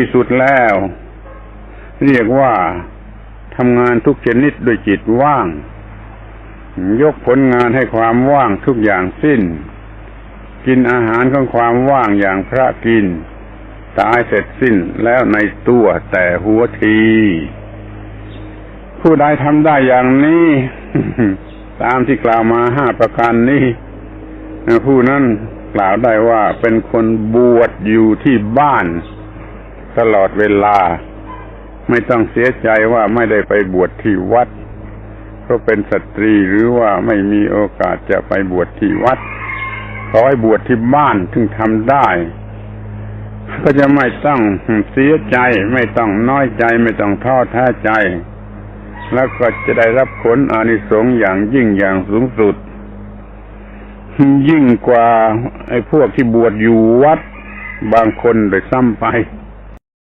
ที่สุดแล้ว เรียกว่าทำงานทุกชนิดด้วยจิตว่าง ยกผลงานให้ความว่างทุกอย่างสิ้น กินอาหารของความว่างอย่างพระกิน ตายเสร็จสิ้นแล้วในตัวแต่หัวที ผู้ใดทำได้อย่างนี้ ตามที่กล่าวมาห้าประการนี้ผู้นั้นกล่าวได้ว่าเป็นคนบวชอยู่ที่บ้าน ตลอดเวลา ไม่ต้องเสียใจว่าไม่ได้ไปบวชที่วัด เพราะเป็นสตรีหรือว่าไม่มีโอกาสจะไปบวชที่วัด ขอให้บวชที่บ้านถึงทำได้ ก็จะไม่ต้องเสียใจ ไม่ต้องน้อยใจ ไม่ต้องท้อแท้ใจ แล้วก็จะได้รับผลอานิสงส์อย่างยิ่งอย่างสูงสุดยิ่งกว่าไอ้พวกที่บวชอยู่วัดบางคนโดยซ้ำไป